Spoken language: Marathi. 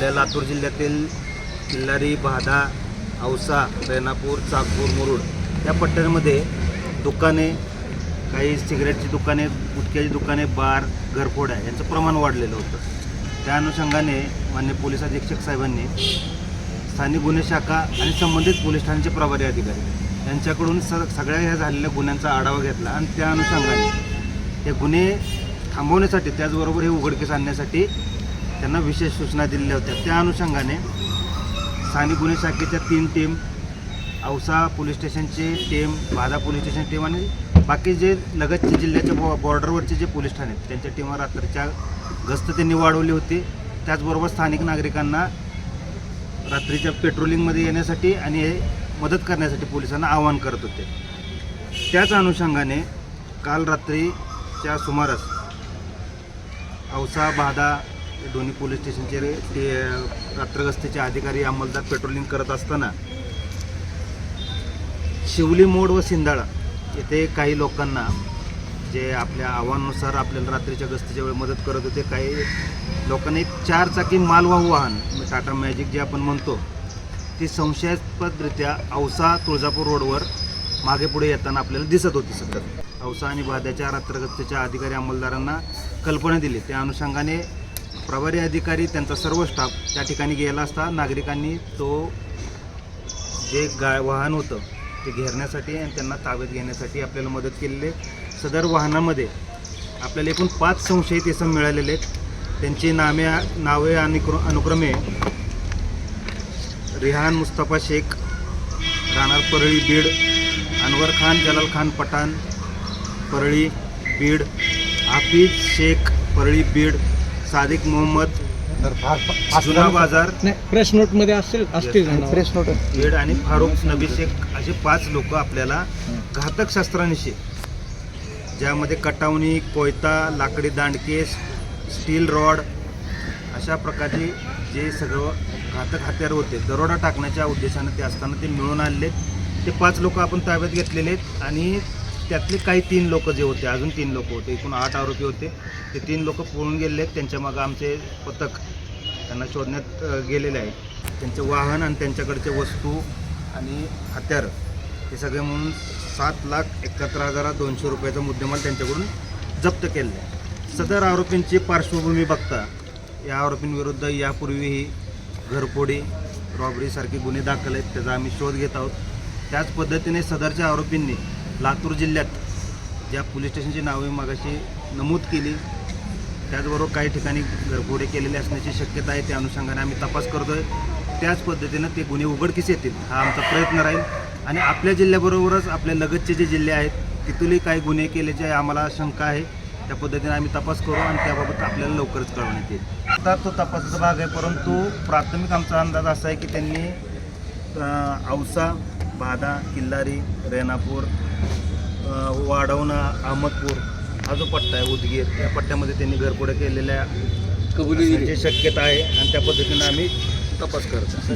आपल्या लातूर जिल्ह्यातील किल्लारी भादा औसा रेणापूर चाकूर मुरुड या पट्ट्यांमध्ये दुकाने काही सिगरेटची दुकाने गुटख्याची दुकाने बार घरफोड्या यांचं प्रमाण वाढलेलं होतं. त्या अनुषंगाने मान्य पोलीस अधीक्षक साहेबांनी स्थानिक गुन्हे शाखा आणि संबंधित पोलीस ठाण्याचे प्रभारी अधिकारी यांच्याकडून स सगळ्या ह्या झालेल्या गुन्ह्यांचा आढावा घेतला आणि त्या अनुषंगाने हे गुन्हे थांबवण्यासाठी त्याचबरोबर हे उघडकीस आणण्यासाठी त्यांना विशेष सूचना दिलेल्या होत्या. त्या अनुषंगाने स्थानिक गुन्हे शाखेच्या तीन team Ausa police स्टेशनची team Bhada police station team आणि बाकी जे लगतचे जिल्ह्याच्या बॉ बॉर्डरवरचे जे पोलीस ठाणे आहेत त्यांच्या टीमवर रात्रीच्या गस्त त्यांनी वाढवली होती. त्याचबरोबर स्थानिक नागरिकांना रात्रीच्या पेट्रोलिंगमध्ये येण्यासाठी आणि हे मदत करण्यासाठी पोलिसांना आवाहन करत होते. त्याच अनुषंगाने काल रात्रीच्या सुमारास औसा बादा दोन्ही पोलीस स्टेशनचे ते रात्रगस्तीचे अधिकारी अंमलदार पेट्रोलिंग करत असताना शिवली मोड व सिंधाळा येथे काही लोकांना जे आपल्या आव्हानानुसार आपल्याला रात्रीच्या गस्तीच्या वेळी मदत करत होते काही लोकांनी चार चाकी मालवाहू वाहन म्हणजे टाटा मॅजिक जे आपण म्हणतो ती संशयास्पदरित्या औसा तुळजापूर रोडवर मागे पुढे येताना आपल्याला दिसत होती सतत. औसा आणि भाद्याच्या रात्रगस्तीच्या अधिकारी अंमलदारांना कल्पना दिली. त्या अनुषंगाने प्रभारी अधिकारी त्यांचा सर्व स्टाफ त्या ठिकाणी गेला असता नागरिकांनी तो जे गा वाहन होतं ते घेरण्यासाठी आणि त्यांना ताब्यात घेण्यासाठी आपल्याला मदत केलेली आहे. सदर वाहनामध्ये आपल्याला एकूण पाच संशयित इसम मिळालेले आहेत. त्यांची नामे नावे आणि अनुक्रमे रिहान मुस्तफा शेख राणार परळी बीड अनवर खान जलाल खान पठाण परळी बीड हाफिज शेख परळी बीड सादिक मोहम्मद जुना बाजार. प्रेस नोटमध्ये असेल असतील नावं. फ्रेश नोट बीड आणि फारुख नबी शेख असे पाच लोक आपल्याला घातक शस्त्रांशी ज्यामध्ये कटावणी कोयता लाकडी दांडके स्टील रॉड अशा प्रकारचे जे सगळं घातक हत्यार होते दरोडा टाकण्याच्या उद्देशाने ते असताना ते मिळून आणले. ते पाच लोक आपण ताब्यात घेतलेले आहेत आणि त्यातले काही तीन लोक जे होते अजून तीन लोक होते एकूण आठ आरोपी होते. ते तीन लोक पळून गेले आहेत. त्यांच्या मागं आमचे पथक त्यांना शोधण्यात अ, गेलेले आहे त्यांचे वाहन आणि त्यांच्याकडचे वस्तू आणि हत्यार हे सगळे म्हणून सात लाख एकाहत्तर हजार दोनशे रुपयाचा मुद्देमाल त्यांच्याकडून जप्त केलेला आहे. सदर आरोपींची पार्श्वभूमी बघता या आरोपींविरुद्ध यापूर्वीही घरफोडी रॉबरीसारखे गुन्हे दाखल आहेत. त्याचा आम्ही शोध घेत आहोत. त्याच पद्धतीने सदरच्या आरोपींनी लातूर जिल्ह्यात ज्या पोलीस स्टेशनची नावे मागाशी नमूद केली त्याचबरोबर काही ठिकाणी घरफोडे केलेले असण्याची शक्यता आहे त्या अनुषंगाने आम्ही तपास करतो आहे त्याच पद्धतीनं ते गुन्हे उघडकीस येतील हा आमचा प्रयत्न राहील. आणि आपल्या जिल्ह्याबरोबरच आपल्या लगतचे जे जिल्हे आहेत तिथूनही काही गुन्हे केल्याचे आम्हाला शंका आहे. त्या पद्धतीने आम्ही तपास करू आणि त्याबाबत आपल्याला लवकरच कळवण्यात येईल. आता तो तपासाचा भाग आहे परंतु प्राथमिक आमचा अंदाज असा आहे की त्यांनी औसा बादा किल्लारी रेणापूर वाढवणा अहमदपूर हा जो पट्टा आहे उदगीर या पट्ट्यामध्ये त्यांनी घरफोड्या केलेल्या असण्याची शक्यता आहे आणि त्या पद्धतीनं आम्ही तपास करतो